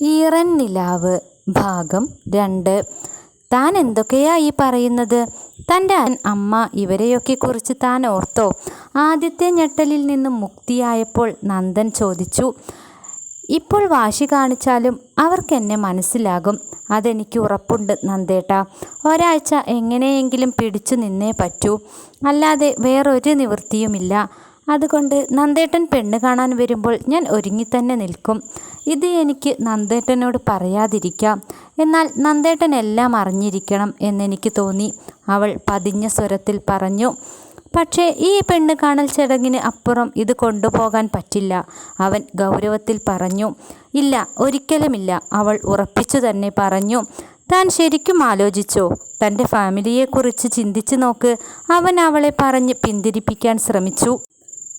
ഈറൻ നിലാവ് ഭാഗം രണ്ട്. താൻ എന്തൊക്കെയാ ഈ പറയുന്നത്? തന്റെ അമ്മ ഇവരെയൊക്കെ കുറിച്ച് താൻ ഓർത്തോ? ആദ്യത്തെ ഞെട്ടലിൽ നിന്നും മുക്തിയായപ്പോൾ നന്ദൻ ചോദിച്ചു ഇപ്പോൾ വാശി കാണിച്ചാലും അവർക്കെന്നെ മനസ്സിലാകും. അതെനിക്ക് ഉറപ്പുണ്ട് നന്ദേട്ട. ഒരാഴ്ച എങ്ങനെയെങ്കിലും പിടിച്ചു നിന്നേ പറ്റൂ. അല്ലാതെ വേറൊരു നിവൃത്തിയുമില്ല. അതുകൊണ്ട് നന്ദേട്ടൻ പെണ്ണ് കാണാൻ വരുമ്പോൾ ഞാൻ ഒരുങ്ങി തന്നെ നിൽക്കും. ഇത് എനിക്ക് നന്ദേട്ടനോട് പറയാതിരിക്കാം. എന്നാൽ നന്ദേട്ടൻ എല്ലാം അറിഞ്ഞിരിക്കണം എന്നെനിക്ക് തോന്നി. അവൾ പതിഞ്ഞ സ്വരത്തിൽ പറഞ്ഞു പക്ഷേ ഈ പെണ്ണ് കാണൽ ചടങ്ങിന് അപ്പുറം ഇത് കൊണ്ടുപോകാൻ പറ്റില്ല അവൻ ഗൗരവത്തിൽ പറഞ്ഞു. ഇല്ല ഒരിക്കലുമില്ല അവൾ ഉറപ്പിച്ചു തന്നെ പറഞ്ഞു. താൻ ശരിക്കും ആലോചിച്ചോ? തന്റെ ഫാമിലിയെക്കുറിച്ച് ചിന്തിച്ചു നോക്ക്. അവൻ അവളെ പറഞ്ഞ് പിന്തിരിപ്പിക്കാൻ ശ്രമിച്ചു.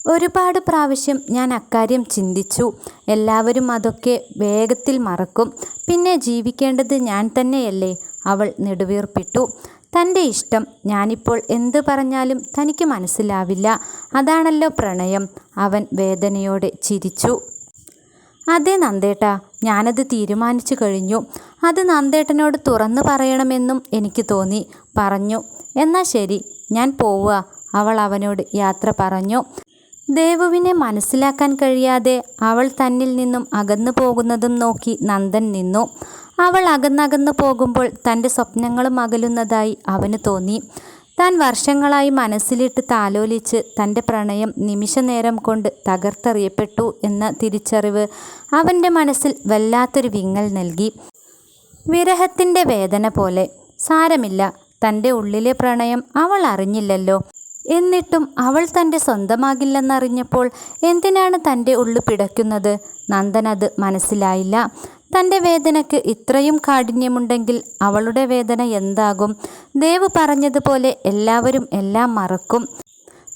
ഒരുപാട് പ്രാവശ്യം ഞാൻ അക്കാര്യം ചിന്തിച്ചു. എല്ലാവരും അതൊക്കെ വേഗത്തിൽ മറക്കും. പിന്നെ ജീവിക്കേണ്ടത് ഞാൻ തന്നെയല്ലേ? അവൾ നെടുവീർപ്പിട്ടു. തന്റെ ഇഷ്ടം ഞാനിപ്പോൾ എന്ത് പറഞ്ഞാലും തനിക്ക് മനസ്സിലാവില്ല. അതാണല്ലോ പ്രണയം. അവൻ വേദനയോടെ ചിരിച്ചു. അതെ നന്ദേട്ടാ ഞാനത് തീരുമാനിച്ചു കഴിഞ്ഞു. അത് നന്ദേട്ടനോട് തുറന്നു പറയണമെന്നും എനിക്ക് തോന്നി. പറഞ്ഞു എന്നാ ശരി ഞാൻ പോവുക. അവൾ അവനോട് യാത്ര പറഞ്ഞു. ദേവുവിനെ മനസ്സിലാക്കാൻ കഴിയാതെ അവൾ തന്നിൽ നിന്നും അകന്നു പോകുന്നതും നോക്കി നന്ദൻ നിന്നു. അവൾ അകന്നകന്നു പോകുമ്പോൾ തന്റെ സ്വപ്നങ്ങളും അകലുന്നതായി അവന് തോന്നി. താൻ വർഷങ്ങളായി മനസ്സിലിട്ട് താലോലിച്ച് തന്റെ പ്രണയം നിമിഷനേരം കൊണ്ട് തകർത്തെറിയപ്പെട്ടു എന്ന തിരിച്ചറിവ് അവന്റെ മനസ്സിൽ വല്ലാത്തൊരു വിങ്ങൽ നൽകി. വിരഹത്തിന്റെ വേദന പോലെ സാരമില്ല. തന്റെ ഉള്ളിലെ പ്രണയം അവൾ അറിഞ്ഞില്ലല്ലോ. എന്നിട്ടും അവൾ തന്റെ സ്വന്തമാകില്ലെന്നറിഞ്ഞപ്പോൾ എന്തിനാണ് തന്റെ ഉള്ളു പിടയ്ക്കുന്നത്? നന്ദൻ അത് മനസ്സിലായില്ല. തന്റെ വേദനയ്ക്ക് ഇത്രയും കാഠിന്യമുണ്ടെങ്കിൽ അവളുടെ വേദന എന്താകും? ദേവ് പറഞ്ഞതുപോലെ എല്ലാവരും എല്ലാം മറക്കും.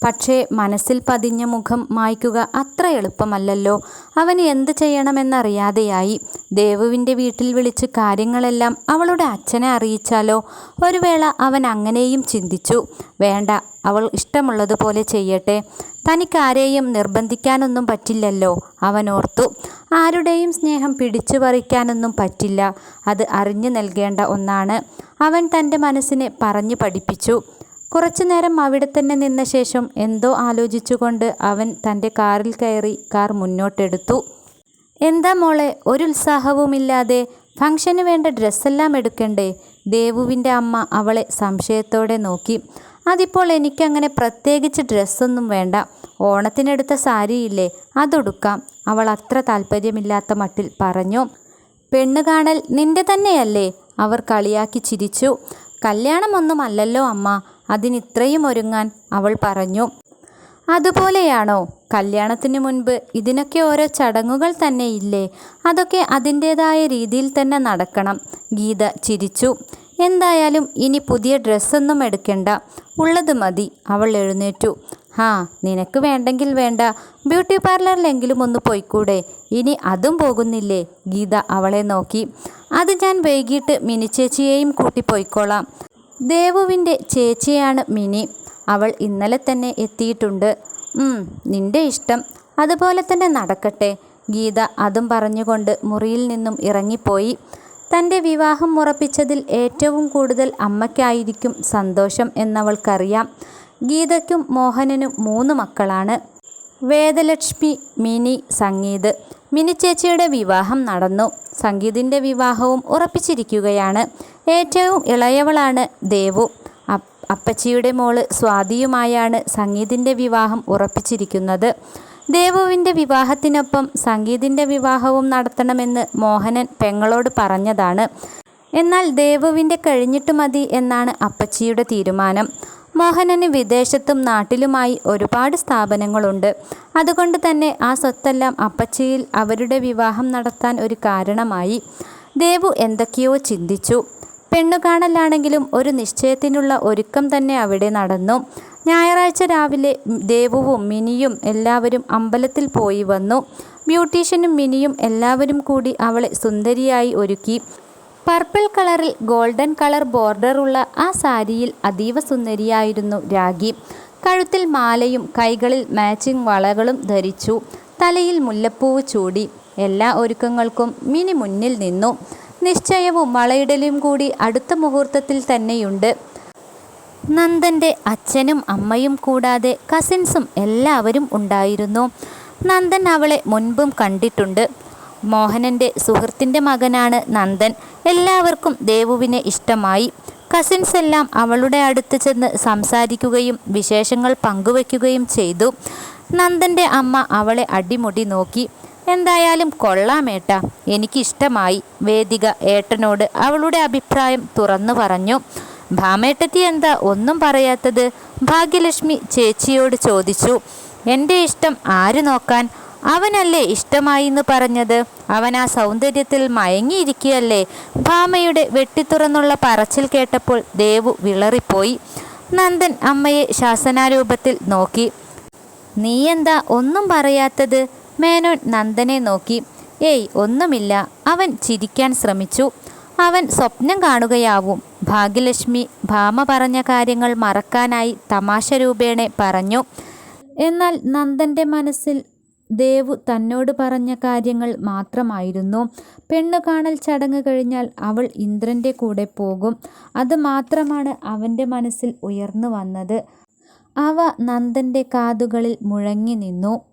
പക്ഷേ മനസ്സിൽ പതിഞ്ഞ മുഖം മായ്ക്കുക അത്ര എളുപ്പമല്ലല്ലോ. അവന് എന്ത് ചെയ്യണമെന്നറിയാതെയായി. ദേവുവിന്റെ വീട്ടിൽ വിളിച്ച് കാര്യങ്ങളെല്ലാം അവളുടെ അച്ഛനെ അറിയിച്ചാലോ? ഒരു വേള അവൻ അങ്ങനെയും ചിന്തിച്ചു. വേണ്ട അവൾ ഇഷ്ടമുള്ളതുപോലെ ചെയ്യട്ടെ. തനിക്കാരെയും നിർബന്ധിക്കാനൊന്നും പറ്റില്ലല്ലോ അവൻ ഓർത്തു. ആരുടെയും സ്നേഹം പിടിച്ചു പറിക്കാനൊന്നും പറ്റില്ല. അത് അറിഞ്ഞു നൽകേണ്ട ഒന്നാണ്. അവൻ തന്റെ മനസ്സിനെ പറഞ്ഞു പഠിപ്പിച്ചു. കുറച്ചു നേരം അവിടെ തന്നെ നിന്ന ശേഷം എന്തോ ആലോചിച്ചുകൊണ്ട് അവൻ തന്റെ കാറിൽ കയറി കാർ മുന്നോട്ടെടുത്തു. എന്താ മോളെ ഒരു ഉത്സാഹവുമില്ലാതെ ഫംഗ്ഷന് വേണ്ട ഡ്രസ്സെല്ലാം എടുക്കണ്ടേ? ദേവുവിന്റെ അമ്മ അവളെ സംശയത്തോടെ നോക്കി. അതിപ്പോൾ എനിക്കങ്ങനെ പ്രത്യേകിച്ച് ഡ്രസ്സൊന്നും വേണ്ട. ഓണത്തിനെടുത്ത സാരിയില്ലേ അതൊടുക്കാം. അവൾ അത്ര താല്പര്യമില്ലാത്ത മട്ടിൽ പറഞ്ഞു. പെണ്ണ് കാണൽ നിന്റെ തന്നെയല്ലേ? അവർ കളിയാക്കി ചിരിച്ചു. കല്യാണമൊന്നുമല്ലല്ലോ അമ്മ അതിനിത്രയും ഒരുങ്ങാൻ അവൾ പറഞ്ഞു. അതുപോലെയാണോ? കല്യാണത്തിന് മുൻപ് ഇതിനൊക്കെ ഓരോ ചടങ്ങുകൾ തന്നെ ഇല്ലേ അതൊക്കെ അതിന്റേതായ രീതിയിൽ തന്നെ നടക്കണം. ഗീത ചിരിച്ചു. എന്തായാലും ഇനി പുതിയ ഡ്രസ്സൊന്നും എടുക്കണ്ട. ഉള്ളത് മതി. അവൾ എഴുന്നേറ്റു. ഹാ നിനക്ക് വേണ്ടെങ്കിൽ വേണ്ട. ബ്യൂട്ടി പാർലറിലെങ്കിലും ഒന്ന് പോയിക്കൂടെ? ഇനി അതും പോകുന്നില്ലേ? ഗീത അവളെ നോക്കി. അത് ഞാൻ വൈകിട്ട് മിനി ചേച്ചിയെയും കൂട്ടി പോയിക്കോളാം. ദേവുവിന്റെ ചേച്ചിയാണ് മിനി. അവൾ ഇന്നലെ തന്നെ എത്തിയിട്ടുണ്ട്. നിന്റെ ഇഷ്ടം. അതുപോലെ തന്നെ നടക്കട്ടെ. ഗീത അതും പറഞ്ഞുകൊണ്ട് മുറിയിൽ നിന്നും ഇറങ്ങിപ്പോയി. തന്റെ വിവാഹം ഉറപ്പിച്ചതിൽ ഏറ്റവും കൂടുതൽ അമ്മയ്ക്കായിരിക്കും സന്തോഷം എന്നവൾക്കറിയാം. ഗീതയ്ക്കും മോഹനനും മൂന്ന് മക്കളാണ്. വേദലക്ഷ്മി മിനി സംഗീത്. മിനി ചേച്ചിയുടെ വിവാഹം നടന്നു. സംഗീതിന്റെ വിവാഹവും ഉറപ്പിച്ചിരിക്കുകയാണ്. ഏറ്റവും ഇളയവളാണ് ദേവു. അപ്പച്ചിയുടെ മോൾ സ്വാതിയുമായാണ് സംഗീതിന്റെ വിവാഹം ഉറപ്പിച്ചിരിക്കുന്നത്. ദേവുവിന്റെ വിവാഹത്തിനൊപ്പം സംഗീതിന്റെ വിവാഹവും നടത്തണമെന്ന് മോഹനൻ പെങ്ങളോട് പറഞ്ഞതാണ്. എന്നാൽ ദേവുവിന്റെ കഴിഞ്ഞിട്ട് മതി എന്നാണ് അപ്പച്ചിയുടെ തീരുമാനം. മോഹനന് വിദേശത്തും നാട്ടിലുമായി ഒരുപാട് സ്ഥാപനങ്ങളുണ്ട്. അതുകൊണ്ട് തന്നെ ആ സ്വത്തെല്ലാം അപ്പച്ചിയിൽ അവരുടെ വിവാഹം നടത്താൻ ഒരു കാരണമായി. ദേവു എന്തൊക്കെയോ ചിന്തിച്ചു. പെണ്ണുകാണലാണെങ്കിലും ഒരു നിശ്ചയത്തിനുള്ള ഒരുക്കം തന്നെ അവിടെ നടന്നു. ഞായറാഴ്ച രാവിലെ ദേവുവും മിനിയും എല്ലാവരും അമ്പലത്തിൽ പോയി വന്നു. ബ്യൂട്ടീഷ്യനും മിനിയും എല്ലാവരും കൂടി അവളെ സുന്ദരിയായി ഒരുക്കി. പർപ്പിൾ കളറിൽ ഗോൾഡൻ കളർ ബോർഡറുള്ള ആ സാരിയിൽ അതീവ സുന്ദരിയായിരുന്നു രാഗി. കഴുത്തിൽ മാലയും കൈകളിൽ മാച്ചിങ് വളകളും ധരിച്ചു. തലയിൽ മുല്ലപ്പൂവ് ചൂടി. എല്ലാ ഒരുക്കങ്ങൾക്കും മിനി മുന്നിൽ നിന്നു. നിശ്ചയവും വളയിടലും കൂടി അടുത്ത മുഹൂർത്തത്തിൽ തന്നെയുണ്ട്. നന്ദന്റെ അച്ഛനും അമ്മയും കൂടാതെ കസിൻസും എല്ലാവരും ഉണ്ടായിരുന്നു. നന്ദൻ അവളെ മുൻപും കണ്ടിട്ടുണ്ട്. മോഹനന്റെ സുഹൃത്തിന്റെ മകനാണ് നന്ദൻ. എല്ലാവർക്കും ദേവുവിനെ ഇഷ്ടമായി. കസിൻസ് എല്ലാം അവളുടെ അടുത്ത് ചെന്ന് സംസാരിക്കുകയും വിശേഷങ്ങൾ പങ്കുവെക്കുകയും ചെയ്തു. നന്ദന്റെ അമ്മ അവളെ അടിമുടി നോക്കി. എന്തായാലും കൊള്ളാമേട്ട എനിക്കിഷ്ടമായി. വേദിക ഏട്ടനോട് അവളുടെ അഭിപ്രായം തുറന്നു പറഞ്ഞു. ഭാമേട്ടത്തി എന്താ ഒന്നും പറയാത്തത്? ഭാഗ്യലക്ഷ്മി ചേച്ചിയോട് ചോദിച്ചു. എന്റെ ഇഷ്ടം ആര് നോക്കാൻ? അവനല്ലേ ഇഷ്ടമായി എന്ന് പറഞ്ഞത്? അവൻ ആ സൗന്ദര്യത്തിൽ മയങ്ങിയിരിക്കുകയല്ലേ? ഭാമയുടെ വെട്ടിത്തുറന്നുള്ള പറച്ചിൽ കേട്ടപ്പോൾ ദേവു വിളറിപ്പോയി. നന്ദൻ അമ്മയെ ശാസനാരൂപത്തിൽ നോക്കി. നീ എന്താ ഒന്നും പറയാത്തത്? മേനോൻ നന്ദനെ നോക്കി. ഏയ് ഒന്നുമില്ല. അവൻ ചിരിക്കാൻ ശ്രമിച്ചു. അവൻ സ്വപ്നം കാണുകയാവും. ഭാഗ്യലക്ഷ്മി ഭാമ പറഞ്ഞ കാര്യങ്ങൾ മറക്കാനായി തമാശ രൂപേണെ പറഞ്ഞു. എന്നാൽ നന്ദന്റെ മനസ്സിൽ ദേവു തന്നോട് പറഞ്ഞ കാര്യങ്ങൾ മാത്രമായിരുന്നു. പെണ്ണു കാണൽ ചടങ്ങ് കഴിഞ്ഞാൽ അവൾ ഇന്ദ്രന്റെ കൂടെ പോകും. അത് മാത്രമാണ് അവന്റെ മനസ്സിൽ ഉയർന്നു വന്നത്. അവ നന്ദന്റെ കാതുകളിൽ മുഴങ്ങി നിന്നു.